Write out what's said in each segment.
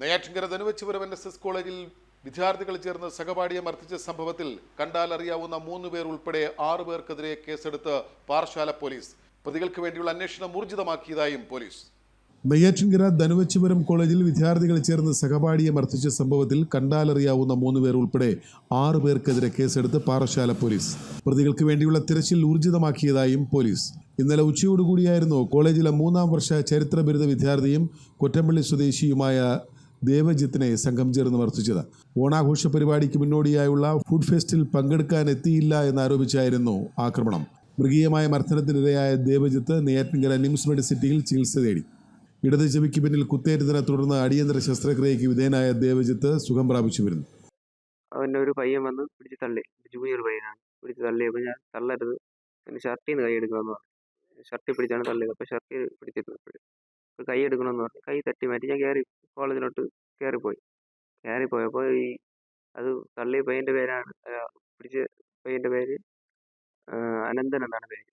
Neyyattinkara Dhanuvachapuram N S S കോളേജിൽ വിദ്യാർത്ഥികൾ ചേർന്ന് സഹപാഠിയെ മർദ്ദിച്ച സംഭവത്തിൽ കണ്ടാൽ അറിയാവുന്ന മൂന്ന് പേർ ഉൾപ്പെടെ ആറു പേർക്കെതിരെ കേസെടുത്ത് പാറശാല പോലീസ്. പ്രതികൾക്ക് വേണ്ടിയുള്ള അന്വേഷണം ഊർജിതമാക്കിയതായും പോലീസ്. നെയ്യാറ്റിൻകര ധനുവച്ചുപുരം കോളേജിൽ വിദ്യാർത്ഥികൾ ചേർന്ന് സഹപാഠിയെ മർദ്ദിച്ച സംഭവത്തിൽ കണ്ടാലറിയാവുന്ന മൂന്ന് പേർ ഉൾപ്പെടെ ആറു പേർക്കെതിരെ കേസെടുത്ത് പാറശാല പോലീസ്. പ്രതികൾക്ക് വേണ്ടിയുള്ള തിരച്ചിൽ ഊർജിതമാക്കിയതായും പോലീസ്. ഇന്നലെ ഉച്ചയോടുകൂടിയായിരുന്നു കോളേജിലെ മൂന്നാം വർഷ ചരിത്ര ബിരുദ വിദ്യാർത്ഥിയും കൊറ്റമ്പള്ളി സ്വദേശിയുമായ ദേവജിത്തിനെ സംഘം ചേർന്ന് മർദ്ദിച്ചത് ഓണാഘോഷ പരിപാടിക്ക് മുന്നോടിയായുള്ള ഫുഡ് ഫെസ്റ്റിൽ പങ്കെടുക്കാൻ എത്തിയില്ല എന്നാരോപിച്ചായിരുന്നു ആക്രമണം. മൃഗീയമായ മർദ്ദനത്തിനിരയായ ദേവജിത്ത് നെയ്യാറ്റിൻകര നിംസ് മെഡിസിറ്റിയിൽ ചികിത്സ തേടി ഇടത് ചെവിക്ക് പിന്നിൽ കുത്തേറ്റതിനെ തുടർന്ന് അടിയന്തര ശസ്ത്രക്രിയയ്ക്ക് വിധേയനായ ദേവജിത്ത് സുഖം പ്രാപിച്ചു വരുന്നു. അവന്റെ ഒരു പയ്യൻ വന്ന് പിടിച്ച് തള്ളി. ജൂനിയർ പയ്യനാണ്. പിടിച്ച് തള്ളിയപ്പോൾ ഞാൻ തള്ളരുത്. എന്റെ ഷർട്ടിൽ നിന്ന് കൈ എടുക്കണമെന്ന് പറഞ്ഞു. ഷർട്ടിൽ പിടിച്ചാണ് തള്ളിയത്. അപ്പോൾ ഷർട്ടിൽ അപ്പോൾ കൈ എടുക്കണമെന്ന് പറഞ്ഞു കൈ തട്ടി മാറ്റി ഞാൻ കയറി കോളേജിലോട്ട് കയറിപ്പോയി കയറിപ്പോയപ്പോൾ ഈ അത് തള്ളിയ പയ്യന്റെ പേരാണ്. പിടിച്ച പയ്യന്റെ പേര് അനന്തൻ എന്നാണ് പേര്.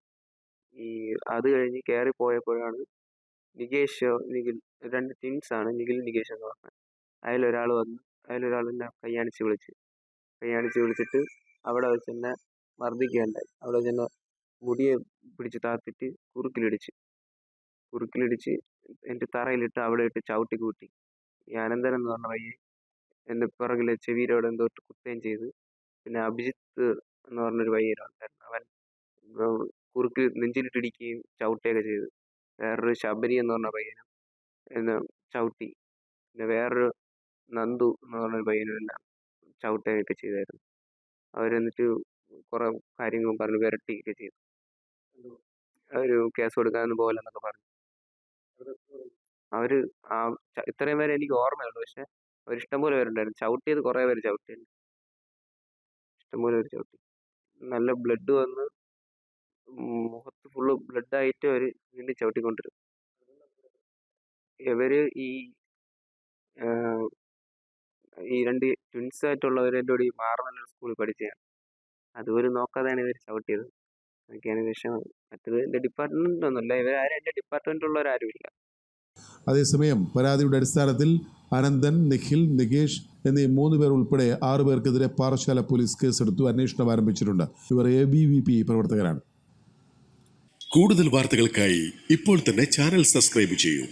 ഈ അത് കഴിഞ്ഞ് കയറിപ്പോയപ്പോഴാണ് നികേഷ് നിഖിൽ രണ്ട് twins ആണ് നിഖിൽ നികേഷ് എന്ന് പറഞ്ഞത് അതിലൊരാൾ വന്ന് അതിലൊരാൾ എന്നെ കയ്യാണിച്ച് വിളിച്ച്. കയ്യാണിച്ച് വിളിച്ചിട്ട് അവിടെ വെച്ച് എന്നെ മർദ്ദിക്കുകയുണ്ടായി. അവിടെ വെച്ച് എന്നെ മുടിയെ പിടിച്ച് താത്തിട്ട് കുറുക്കിലിടിച്ച്. കുറുക്കിലിടിച്ച് എന്റെ തറയിലിട്ട് അവിടെ ഇട്ട് ചവിട്ടി കൂട്ടി. ഈ അനന്തൻ എന്ന് പറഞ്ഞ പയ്യൻ എന്റെ പിറകിലെ ചെവിയിലൂടെ എന്തോ കുത്തുകയും ചെയ്ത്. പിന്നെ അഭിജിത്ത് എന്ന് പറഞ്ഞൊരു പയ്യനുണ്ടായിരുന്നു അവൻ കുറുക്ക് നെഞ്ചിലിട്ട് ഇടിക്കുകയും ചവിട്ടുകയൊക്കെ ചെയ്തു. വേറൊരു ശബരി എന്ന് പറഞ്ഞ പയ്യനും എന്നെ ചവിട്ടി. പിന്നെ വേറൊരു നന്ദു എന്ന് പറഞ്ഞൊരു പയ്യനും എല്ലാം ചവിട്ടുകയൊക്കെ ചെയ്തായിരുന്നു. അവരെന്നിട്ട് കുറേ കാര്യങ്ങളും പറഞ്ഞു വിരട്ടിയൊക്കെ ചെയ്തു. ഒരു കേസ് കൊടുക്കാൻ പോകലെന്നൊക്കെ പറഞ്ഞു. അവർ ആ ഇത്രയും പേരെ എനിക്ക് ഓർമ്മയുള്ളൂ പക്ഷെ അവർ ഇഷ്ടംപോലെ പേരുണ്ടായിരുന്നു ചവിട്ടിയത് കുറേ പേര് ചവിട്ടിയിരുന്നു ഇഷ്ടംപോലെ പേര് ചവിട്ടി. നല്ല ബ്ലഡ് വന്ന് മുഖത്ത് ഫുള്ള് ബ്ലഡ് ആയിട്ട് അവർ വീണ്ടും ചവിട്ടിക്കൊണ്ടിരുന്നു. ഇവർ ഈ ഈ രണ്ട് ട്വിൻസ് ആയിട്ടുള്ളവർ എന്റെ കൂടെ മാറുന്ന സ്കൂളിൽ പഠിച്ചതാണ്. അതുപോലും നോക്കാതെയാണ് ഇവർ ചവിട്ടിയത്. അതൊക്കെയാണ് വിഷയം മറ്റത് എന്റെ ഡിപ്പാർട്ട്മെന്റ് ഒന്നുമില്ല. ഇവരാരും എന്റെ ഡിപ്പാർട്ട്മെന്റിലുള്ളവരാരും ഇല്ല അതേസമയം പരാതിയുടെ അടിസ്ഥാനത്തിൽ അനന്തൻ നിഖിൽ നികേഷ് എന്നീ മൂന്ന് പേർ ഉൾപ്പെടെ ആറു പേർക്കെതിരെ പാറശാല പോലീസ് കേസെടുത്തു. അന്വേഷണം ആരംഭിച്ചിട്ടുണ്ട്. ഇവർ എ ബി വി പി പ്രവർത്തകരാണ്. കൂടുതൽ വാർത്തകൾക്കായി ഇപ്പോൾ തന്നെ ചാനൽ സബ്സ്ക്രൈബ് ചെയ്യൂ.